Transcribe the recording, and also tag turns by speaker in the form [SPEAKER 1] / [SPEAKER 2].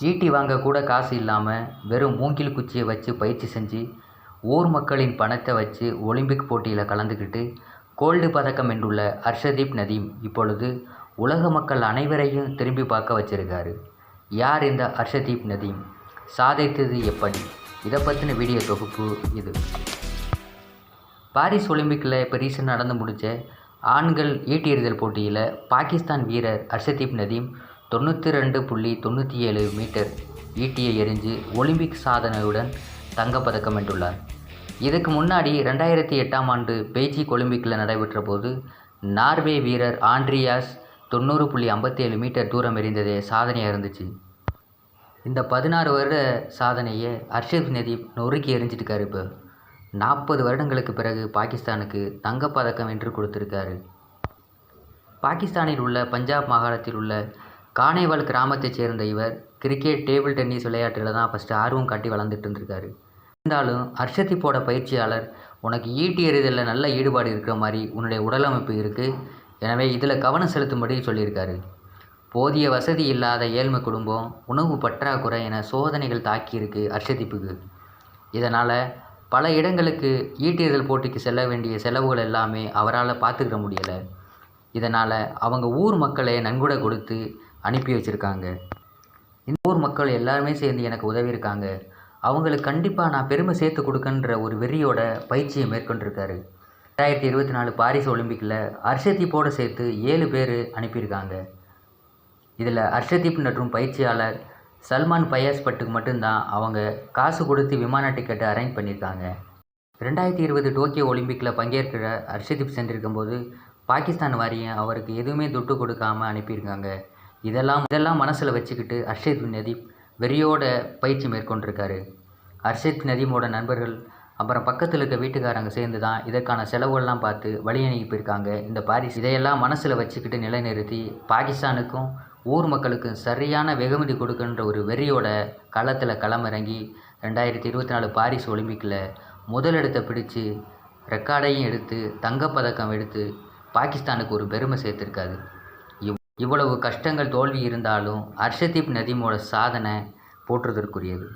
[SPEAKER 1] சீட்டி வாங்க கூட காசு இல்லாமல் வெறும் மூங்கில் குச்சியை வச்சு பயிற்சி செஞ்சு ஊர் மக்களின் பணத்தை வச்சு ஒலிம்பிக் போட்டியில் கலந்துக்கிட்டு கோல்டு பதக்கம் வென்றுள்ள ஹர்ஷதீப் நதீம் இப்பொழுது உலக மக்கள் அனைவரையும் திரும்பி பார்க்க வச்சிருக்காரு. யார் இந்த ஹர்ஷதீப் நதீம்? சாதித்தது எப்படி? இதை பற்றின வீடியோ தொகுப்பு இது. பாரிஸ் ஒலிம்பிக்கில் இப்போ ரீசெண்ட் நடந்து முடித்த ஆண்கள் ஈட்டி எறிதல் போட்டியில் பாகிஸ்தான் வீரர் ஹர்ஷதீப் நதீம் தொண்ணூற்றி ரெண்டு புள்ளி தொண்ணூற்றி ஏழு மீட்டர் ஈட்டியை எரிஞ்சு ஒலிம்பிக் சாதனையுடன் தங்கப்பதக்கம் வென்றுள்ளார். இதுக்கு முன்னாடி ரெண்டாயிரத்தி எட்டாம் ஆண்டு பெய்ஜிங் ஒலிம்பிக்கில் நடைபெற்ற போது நார்வே வீரர் ஆண்ட்ரியாஸ் தொண்ணூறு புள்ளி ஐம்பத்தேழு மீட்டர் தூரம் எறிந்ததே சாதனையாக இருந்துச்சு. இந்த பதினாறு வருட சாதனையை அர்ஷத் நதீப் நொறுக்கி எரிஞ்சிட்டுக்காரு இப்போ. நாற்பது வருடங்களுக்கு பிறகு பாகிஸ்தானுக்கு தங்கப்பதக்கம் வென்று கொடுத்துருக்காரு. பாகிஸ்தானில் உள்ள பஞ்சாப் மாகாணத்தில் உள்ள கானேவால் கிராமத்தைச் சேர்ந்த இவர் கிரிக்கெட் டேபிள் டென்னிஸ் விளையாட்டில் தான் ஃபஸ்ட்டு ஆர்வம் காட்டி வளர்ந்துட்டு இருந்திருக்காரு. இருந்தாலும் ஹர்ஷதீப்போட பயிற்சியாளர் உனக்கு ஈட்டி எறிதலில் நல்ல ஈடுபாடு இருக்கிற மாதிரி உன்னுடைய உடலமைப்பு இருக்குது எனவே இதில் கவனம் செலுத்தும்படி சொல்லியிருக்காரு. போதிய வசதி இல்லாத ஏழ்மை குடும்பம் உணவு பற்றாக்குறை என சோதனைகள் தாக்கியிருக்கு அர்ஷதிப்புக்கு இதனால் பல இடங்களுக்கு ஈட்டியறிதல் போட்டிக்கு செல்ல வேண்டிய செலவுகள் எல்லாமே அவரால் பார்த்துக்கிட முடியலை. இதனால் அவங்க ஊர் மக்களை நன்கொடை கொடுத்து அனுப்பி வச்சுருக்காங்க. இந்த ஊர் மக்கள் எல்லாருமே சேர்ந்து எனக்கு உதவி இருக்காங்க. அவங்களுக்கு கண்டிப்பாக நான் பெருமை சேர்த்து கொடுக்கன்ற ஒரு வெறியோட பயிற்சியை மேற்கொண்டிருக்காரு. ரெண்டாயிரத்தி இருபத்தி நாலு பாரிஸ் ஒலிம்பிக்கில் அர்ஷதீப்போடு சேர்த்து ஏழு பேர் அனுப்பியிருக்காங்க. இதில் அர்ஷதீப் மற்றும் பயிற்சியாளர் சல்மான் பயாஸ் பட்டுக்கு மட்டும்தான் அவங்க காசு கொடுத்து விமான டிக்கெட்டை அரேஞ்ச் பண்ணியிருக்காங்க. ரெண்டாயிரத்தி இருபது டோக்கியோ ஒலிம்பிக்கில் பங்கேற்கிற ஹர்ஷதீப் சென்றிருக்கும்போது பாகிஸ்தான் வாரியம் அவருக்கு எதுவுமே துட்டு கொடுக்காம அனுப்பியிருக்காங்க. இதெல்லாம் இதெல்லாம் மனசில் வச்சுக்கிட்டு அர்ஷத் நதீப் வெறியோட பயிற்சி மேற்கொண்டிருக்காரு. அர்ஷத் நதீமோட நண்பர்கள் அப்புறம் பக்கத்தில் இருக்க வீட்டுக்காரங்க சேர்ந்து தான் இதற்கான செலவுகள்லாம் பார்த்து வழி அனுப்பியிருக்காங்க இந்த பாரிஸ் இதையெல்லாம் மனசில் வச்சுக்கிட்டு நிலைநிறுத்தி பாகிஸ்தானுக்கும் ஊர் மக்களுக்கும் சரியான வெகுமதி கொடுக்குன்ற ஒரு வெறியோட களத்தில் களமிறங்கி ரெண்டாயிரத்தி இருபத்தி நாலு பாரிஸ் ஒலிம்பிக்கில் முதலிடத்தை பிடிச்சு ரெக்கார்டையும் எடுத்து தங்கப்பதக்கம் எடுத்து பாகிஸ்தானுக்கு ஒரு பெருமை சேர்த்துருக்காது இவ்வளவு கஷ்டங்கள் தோல்வி இருந்தாலும் அர்ஷதீப் நதிமோட சாதனை போற்றுதற்குரியது.